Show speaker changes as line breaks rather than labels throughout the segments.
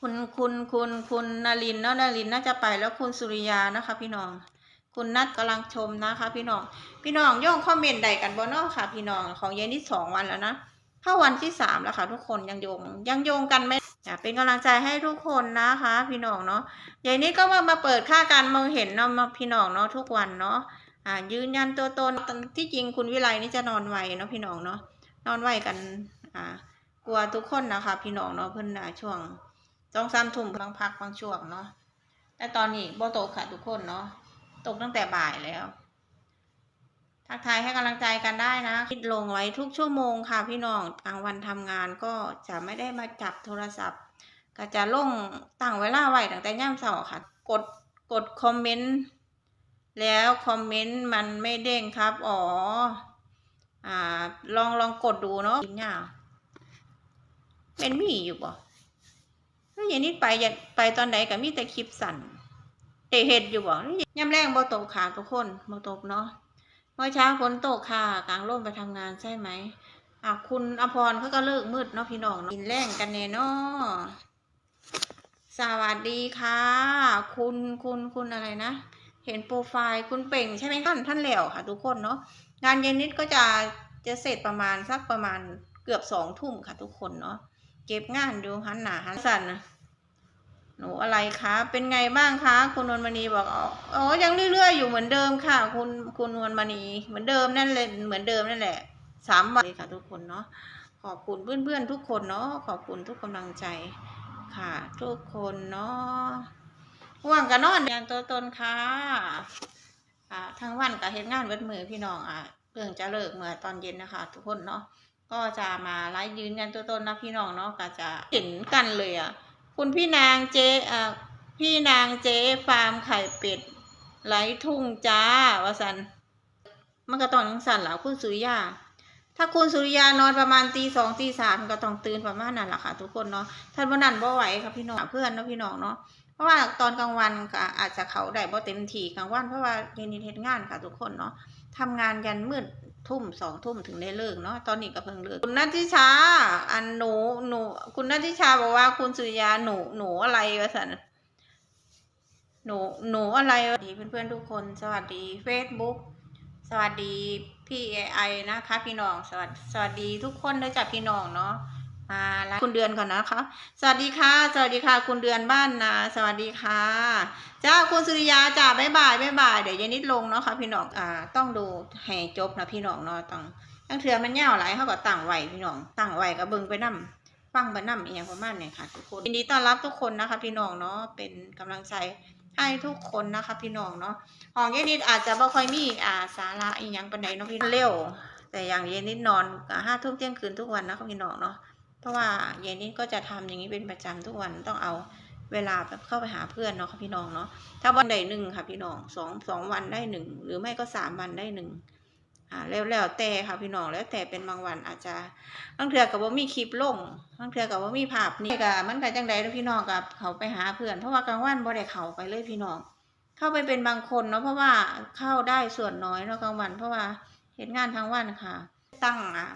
คุณคุณคุณคุณนารินเนาะนารินน่าจะไปแล้วคุณสุริยานะคะ พี่น้อง คุณนัดกำลังชมนะคะ พี่น้อง พี่น้องย่องคอมเมนต์ใดกันบ่เนอกค่ะ พี่น้องของเย็นที่สองวันแล้วนะเข้าวันที่สามแล้วค่ะ ทุกคนยังโยงยังโยงกันไหมจะเป็นกำลังใจให้ทุกคนนะคะ พี่น้องเนาะยายนี้ก็มามาเปิดค่าการมองเห็นเนาะมาพี่น้องเนาะทุกวันเนาะอ่ายืนยันตัวตนที่จริงคุณวิไลนี่จะนอนไวเนาะพี่น้องเนาะนอนไวกันอ่ากลัวทุกคนนะคะ พี่น้องเนาะเพิ่นน่ะช่วง สองสามทุ่มบางพักบางช่วงเนาะแต่ตอนนี้โบตกค่ะทุกคนเนาะตกตั้งแต่บ่ายแล้ว ทักทายให้กำลังใจกันได้นะ คิดลงไว้ทุกชั่วโมงค่ะพี่น้องกลางวันทำงานก็จะไม่ได้มาจับโทรศัพท์ ก็จะลงตั้งเวลาไว้ตั้งแต่ย่ำเสาร์ค่ะ กดกดคอมเมนต์แล้วคอมเมนต์มันไม่เด้งครับ อ๋อ อ่า ลองลองกดดูเนาะเนี่ยเป็นมีอยู่บ่ ยางนี้ไปอยากไปตอนไหนก็มีแต่คลิปสั่นเตเห็ดอยู่บ่ย่ำแรงบ่ตกค่ะทุกคนบ่ตกเนาะเมื่อเช้าฝนตกค่ะกลางร่มไปทำงานใช่ไหมอะคุณอภรเขาก็เลิกมืดเนาะพี่น้องเนาะกินแรงกันเนเนาะสวัสดีค่ะ คุณคุณคุณอะไรนะ เห็นโปรไฟล์คุณเป่งใช่ไหมท่านท่านแหลวค่ะ ทุกคนเนาะงานเย็นนิดก็จะจะเสร็จประมาณสักประมาณเกือบสองทุ่มค่ะทุกคนเนาะเก็บงานดูหันหนาหันสันนะ หนูอะไรคะ เป็นไงบ้างคะ คุณนวลมณีบอกอ๋ออยังเรื่อยๆอยู่เหมือนเดิมค่ะ คุณคุณนวลมณีเหมือนเดิมนั่นเลยเหมือนเดิมนั่นแหละสามวันเลยค่ะทุกคนเนาะขอบคุณเพื่อนๆทุกคนเนาะขอบคุณทุกกำลังใจค่ะ ทุกคนเนาะห่วงกันนอนอย่างตัวตนค่ะอ่าทั้งวันกับเฮ็ดงานเวทมือพี่น้องอะเพิ่งจะเลิกเมื่อตอนเย็นนะคะ ทุกคนเนาะก็จะมาไลฟ์ยืนยันตัวตนนะพี่น้องเนาะก็จะเห็นกันเลยอะ คุณพี่นางเจอ่าพี่นางเจฟาร์มไข่เป็ดไหลทุ่งจ้าวาสันมันก็ต้องสั่นแหละคุณสุริยา ถ้าคุณสุริยานอนประมาณตีสองตีสามก็ต้องตื่นประมาณนั้นแหละค่ะทุกคนเนาะท่านวันนั้นบ่ไหวค่ะพี่น้องเพื่อนเนาะพี่น้องเนาะเพราะว่าตอนกลางวันก็อาจจะเขาได้บ่เต็มทีกลางวันเพราะว่าเย็นนี้เฮ็ดงานค่ะทุกคนเนาะทำงานยันมืด ทุ่มสองทุ่มถึงได้เลิกเนาะตอนนี้ก็เพิ่งเลิกคุณนัทธิชา อันหนูหนู คุณนัทธิชาบอกว่าคุณสุริยาหนูหนูอะไรวะสันหนูหนูอะไรสวัสดีเพื่อนๆทุกคน สวัสดี Facebook สวัสดีพี่ไอนะคะ พี่น้องสวัสดีสวัสดีทุกคนด้วยจากพี่น้องเนาะ มาแล้วคุณเดือนก่อนนะคะ สวัสดีค่ะ สวัสดีค่ะ คุณเดือนบ้านนาสวัสดีค่ะจ้าคุณสุริยาจ้าบ๊ายบายบ๊ายบายเดี๋ยวยนิดลงเนาะค่ะพี่น้องอ่าต้องดูให้จบนะพี่น้องเนาะต้องตั้งเทือมันยาหลายเขาก็ตั้งไหวพี่น้องตั้งไหวก็เบิ่งไปนํฟังไปนํอีกอย่างประมาณเนี้ยค่ะทุกคนยินดีต้อนรับทุกคนนะคะ พี่น้องเนาะเป็นกำลังใจให้ทุกคนนะคะพี่น้องเนาะของเยนิดอาจจะบ่ค่อยมีอ่าสาระอีหยังปานใดเนาะพี่เร็วแต่อย่างเยนนิดนอนห้าทุ่มเที่ยงคืนทุกวันนะคะพี่น้องเนาะ เพราะว่าเยนนิดก็จะทำอย่างนี้เป็นประจำทุกวันต้องเอาเวลาแบบเข้าไปหาเพื่อนเนาะค่ะพี่น้องเนาะถ้าวันใดหนึ่งค่ะพี่น้องสองสองวันได้หนึ่งหรือไม่ก็สามวันได้หนึ่งอ่าแล้วแล้วแต่ค่ะพี่น้องแล้วแต่เป็นบางวันอาจจะบางเทื่อกับว่ามีคลิปลงบางเทื่อกับว่ามีภาพนี่ก็มันก็จังใดแล้วพี่น้องกับเขาไปหาเพื่อน เพราะว่ากลางวันบ่ได้เขาไปเลยพี่น้อง เข้าไปเป็นบางคนเนาะเพราะว่าเข้าได้ส่วนน้อยเนาะกลางวัน เพราะว่าเห็นงานทั้งวันค่ะ ตั้งอะ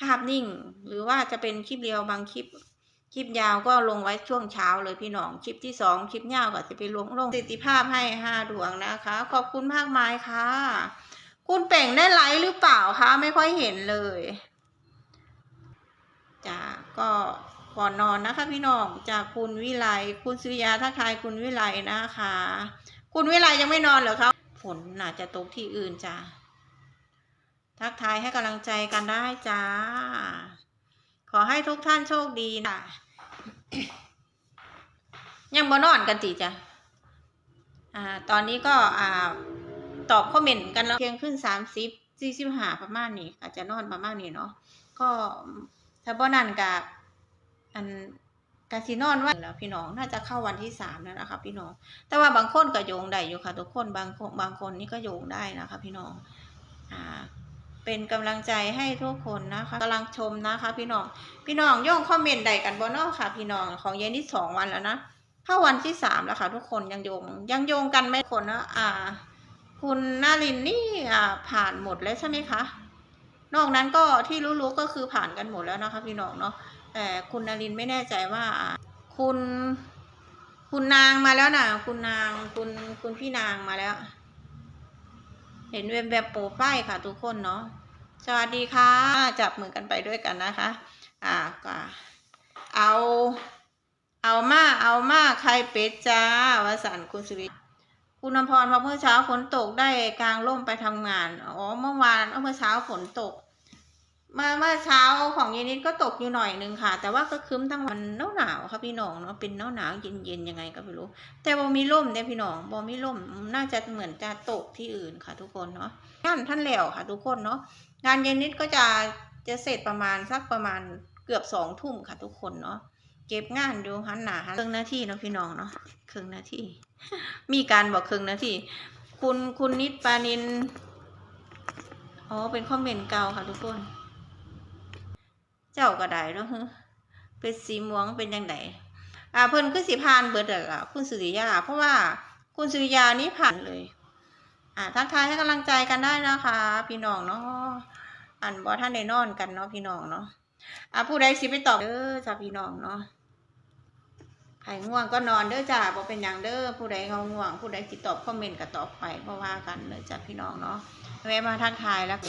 ภาพนิ่ง หรือว่าจะเป็นคลิปเดียวบางคลิป คลิปยาวก็ลงไว้ช่วงเช้าเลยพี่น้อง คลิปที่สองคลิปยาวก็จะไปลงลงติติภาพให้ห้าดวงนะคะ ขอบคุณมากมายค่ะ คุณเป่งได้ไลฟ์หรือเปล่าคะไม่ค่อยเห็นเลยจ้าก็ก่อนนอนนะคะพี่น้องจากคุณวิไลคุณสุริยาทักทายคุณวิไลนะคะ คุณวิไลยังไม่นอนเหรอคะฝนน่าจะตกที่อื่นจ้า ทักทายให้กำลังใจกันได้จ้า ขอให้ทุกท่านโชคดีนะยังบ่นอนกันติจ้ะอ่า ตอนนี้ก็อ่าตอบคอมเมนต์กันแล้วเพียงขึ้นสามสิบสี่สิบห้าประมาณนี้ อาจจะนอนประมาณนี้เนาะก็ถ้าบ่นั่นกับอันกาสินอนว่าแล้วพี่น้องน่าจะเข้าวันที่สามแล้วนะคะพี่น้อง แต่ว่าบางคนก็โยงได้อยู่ค่ะ ทุกคนบางคนบางคนนี่ก็โยงได้นะคะ พี่น้อง อ่า เป็นกำลังใจให้ทุกคนนะคะกำลังชมนะคะ พี่น้อง พี่น้องย่องคอมเมนต์ใดกันบ่เนอกค่ะ พี่น้องของเย็นที่สองวันแล้วนะเข้าวันที่สามแล้วค่ะ ทุกคนยังโยงยังโยงกันไหมคนนะอ่า คุณนารินนี่อ่าผ่านหมดแล้วใช่ไหมคะนอกนั้นก็ที่รู้ๆก็คือผ่านกันหมดแล้วนะคะ พี่น้องเนาะแต่คุณนารินไม่แน่ใจว่าอ่าคุณ คุณนางมาแล้วนะคุณนางคุณคุณพี่นางมาแล้ว เห็นเว็บแบบโปรไฟล์ค่ะทุกคนเนาะสวัสดีค่ะ จับมือกันไปด้วยกันนะคะ อ่าก็เอา เอามาเอามาใครเป็ดจ้าวสันต์คุณสุริคุณอภรพอเมื่อเช้าฝนตกได้กลางร่มไปทำงาน อ๋อ เมื่อวานเมื่อเช้าฝนตก มื่อเมื่อเช้าของเย็นนิดก็ตกอยู่หน่อยนึงค่ะ แต่ว่าก็ครึ้มทั้งวันหนาวหนาวๆค่ะพี่น้องเนาะเป็นหนาวหนาวๆเย็นเย็นๆยังไงก็ไม่รู้ แต่บ่มีร่มเนี่ยพี่น้องบ่มีร่มน่าจะเหมือนจะตกที่อื่นค่ะ ทุกคนเนาะงานท่านแล้วค่ะ ทุกคนเนาะงานเย็นนิดก็จะจะเสร็จประมาณสักประมาณเกือบสองทุ่มค่ะ ทุกคนเนาะเก็บงานดูหันหนาหันครึ่งนาทีเนาะพี่น้องเนาะครึ่งนาทีมีการบอกครึ่งนาทีคุณคุณนิดปานินอ๋อเป็นคอมเมนต์เก่าค่ะทุกคน เจ้าก็ได้เนาะเป็นสีม่วงเป็นยังไงอ่าเพิ่นคือสิผ่านเบิดแล้วล่ะคุณสุริยา เพราะว่าคุณสุริยานี่ผ่านเลย อ่าทักทายให้กำลังใจกันได้นะคะ พี่น้องเนาะอันบ่ท่านได้นอนกันเนาะพี่น้องเนาะอ่าผู้ใดสิไปตอบเด้อจ้าพี่น้องเนาะใครง่วงก็นอนเด้อจ้าบ่เป็นหยังเด้อผู้ใดเขาง่วง ผู้ใดสิตอบคอมเมนต์ก็ตอบไปเพราะว่ากันเลยจ้าพี่น้องเนาะแวะมาทักทายแล้ว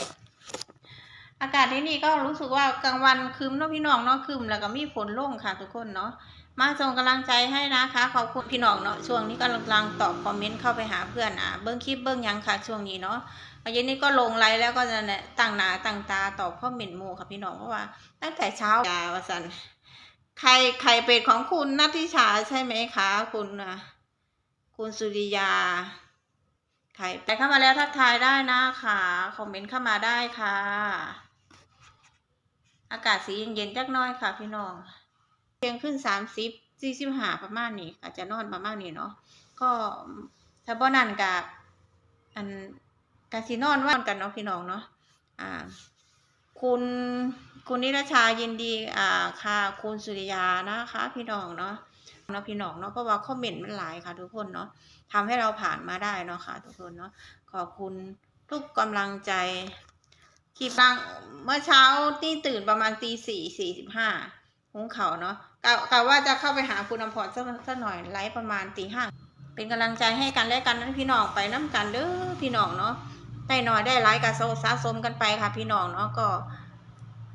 อากาศที่นี่ก็รู้สึกว่ากลางวันครึ้มเนาะพี่น้องเนาะครึ้มแล้วก็มีฝนลงค่ะทุกคนเนาะมาส่งกำลังใจให้นะคะขอบคุณพี่น้องเนาะช่วงนี้ก็กำลังตอบคอมเมนต์เข้าไปหาเพื่อนอะเบิ้งคลิปเบิ้งยังค่ะช่วงนี้เนาะเย็นนี้ก็ลงไลน์แล้วก็จะเนี่ยตั้งหนาตั้งตาตอบคอมเมนต์หมู่ค่ะพี่น้องเพราะว่า ตั้งแต่เช้ายาวสันใครใครเป็ดของคุณนัทธิชาใช่ไหมคะคุณนะคุณสุริยาใครไปเข้ามาแล้วทักทายได้นะคะคอมเมนต์เข้ามาได้ค่ะ อากาศสีเย็นๆจักน้อยค่ะ พี่น้องเพียงขึ้นสามสิบสี่สิบห้าประมาณนี้อาจจะนอนประมาณนี้เนาะก็ถ้าบ่นั่นกะอันกะสินอนว่านกันเนาะพี่น้องเนาะอ่า คุณคุณนิรชายินดี อ่าค่ะ คุณสุริยานะคะ พี่น้องเนาะเนาะพี่น้องเนาะเพราะว่าคอมเมนต์มันหลายค่ะ ทุกคนเนาะทำให้เราผ่านมาได้เนาะค่ะ ทุกคนเนาะขอบคุณทุกกำลังใจ ที่บางเมื่อเช้าที่ตื่นประมาณตีสี่สี่สิบห้าหุงเขาเนาะกะกะว่าจะเข้าไปหาคุณอมพรสักสักหน่อยไลฟ์ประมาณตีห้าเป็นกำลังใจให้กันและกันนะพี่น้องไปน้กันเด้อพี่น้องเนาะได้หน่อยได้ไลฟ์กับโซสะสมกันไปค่ะ พี่น้องเนาะก็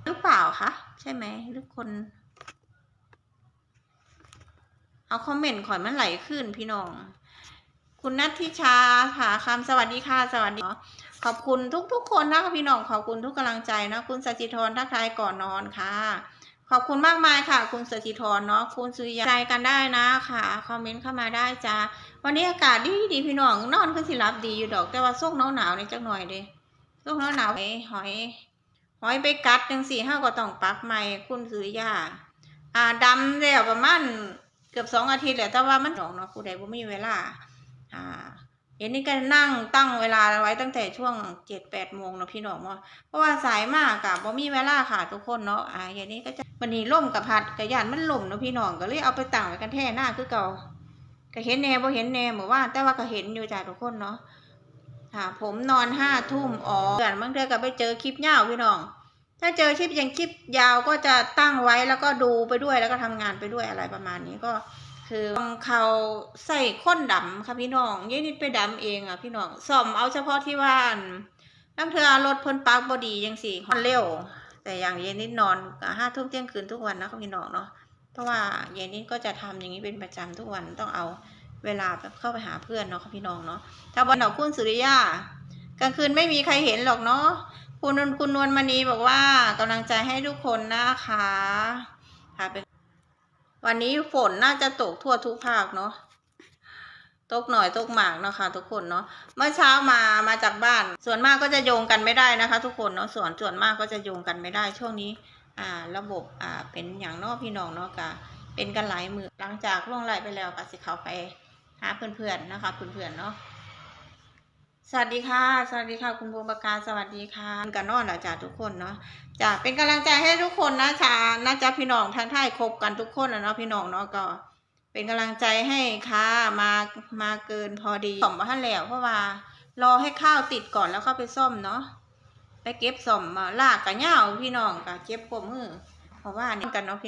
หรือเปล่าคะใช่ไหมหรือคน เอาคอมเมนต์ขอยมันไหลขึ้นพี่น้อง คุณนัทธิชาค่ะคำสวัสดีค่ะ สวัสดี ขอบคุณทุกๆ คนนะคะพี่น้องขอบคุณทุกกำลังใจนะคุณสจิธรทักทายก่อนนอนค่ะ ขอบคุณมากมายค่ะ คุณสจิธรเนาะคุณสุริยาใจกันได้นะค่ะคอมเมนต์เข้ามาได้จ้าวันนี้อากาศดีดีพี่น้องนอนก็สิรับดีอยู่ดอกแต่ว่าส่งหนาวหนาวๆนี่จักหน่อยเด้ส่งหนาวหนาวๆหอยหอยหอยไปกัดจังสี่ห้าก็ต้องปักใหม่คุณสุริยาอ่าดำแล้วประมาณเกือบสองอาทิตย์แหละแต่ว่ามันหนองเนาะผู้ใดบ่มีเวลา อ่าเย็นนี้ก็นั่งตั้งเวลาไว้ตั้งแต่ช่วงเจ็ดแปดโมงเนาะพี่น้องว่าเพราะว่าสายมากกับบ่มีเวลาค่ะทุกคนเนาะอ่าเย็นนี้ก็จะวันนี้ล่มกับพัดกระยานมันล่มเนาะพี่น้องก็เลยเอาไปตั้งไว้กันแท่หน้าคือเก่าก็เห็นแน่บ่เห็นแน่เหมือนว่าแต่ว่าก็เห็นอยู่จ้ะทุกคนเนาะค่ะผมนอนห้าทุ่มอ๋อเดือนบางเดือนก็ไปเจอคลิปยาวพี่น้อง ถ้าเจอคลิปย่างคลิปยาวก็จะตั้งไว้แล้วก็ดูไปด้วยแล้วก็ทำงานไปด้วยอะไรประมาณนี้ก็ คือเขาใส่ข้นดำค่ะพี่น้องยายนิดไปดำเองอะพี่น้องซ่อมเอาเฉพาะที่ว่านน้ำเธอรถพ่นปักบอดียังสี่มันเร็ว แต่อย่างเยายนิดนอนห้าทุ่มเที่ยงคืนทุกวันนะคะพี่น้องเนาะเพราะว่าเยายนิดก็จะทำอย่างนี้เป็นประจำทุกวันต้องเอาเวลาแบบเข้าไปหาเพื่อนเนาะค่ะพี่น้องเนาะถ้าวันดอกคุณสุริยากลางคืนไม่มีใครเห็นหรอกเนาะคุณนวลคุณนวลมณีบอกว่ากำลังใจให้ทุกคนนะคะค่ะเป็น วันนี้ฝนน่าจะตกทั่วทุกภาคเนาะตกหน่อยตกหมากเนาะค่ะทุกคนเนาะเมื่อเช้ามามาจากบ้าน ส่วนมากก็จะโยงกันไม่ได้นะคะ ทุกคนเนาะส่วนส่วนมากก็จะโยงกันไม่ได้ ช่วงนี้ อ่า ระบบอ่าเป็นอย่างนอกพี่น้องเนาะกะเป็นกันหลายมือหลังจากล่วงไหลไปแล้วก็สิเขาไปหาเพื่อนๆนะคะเพื่อนๆเนาะ สวัสดีค่ะ สวัสดีค่ะ คุณบูมประกาศสวัสดีค่ะกันนอนแล้วจ้าทุกคนเนาะจ้ะเป็นกำลังใจให้ทุกคนนะชานะจ๊ะพี่น้องทางท่ายคบกันทุกคนนะเนาะพี่น้องเนาะก็ เป็นกำลังใจให้ค่ะมามาเกินพอดีซ่อมมาให้แล้วเพราะว่า รอให้ข้าวติดก่อนแล้วเข้าไปซ่อมเนาะไปเก็บซ่อมมาลากกะเหย้าพี่น้องกะเจ็บกว่ามือเพราะว่านี่กันเนาะ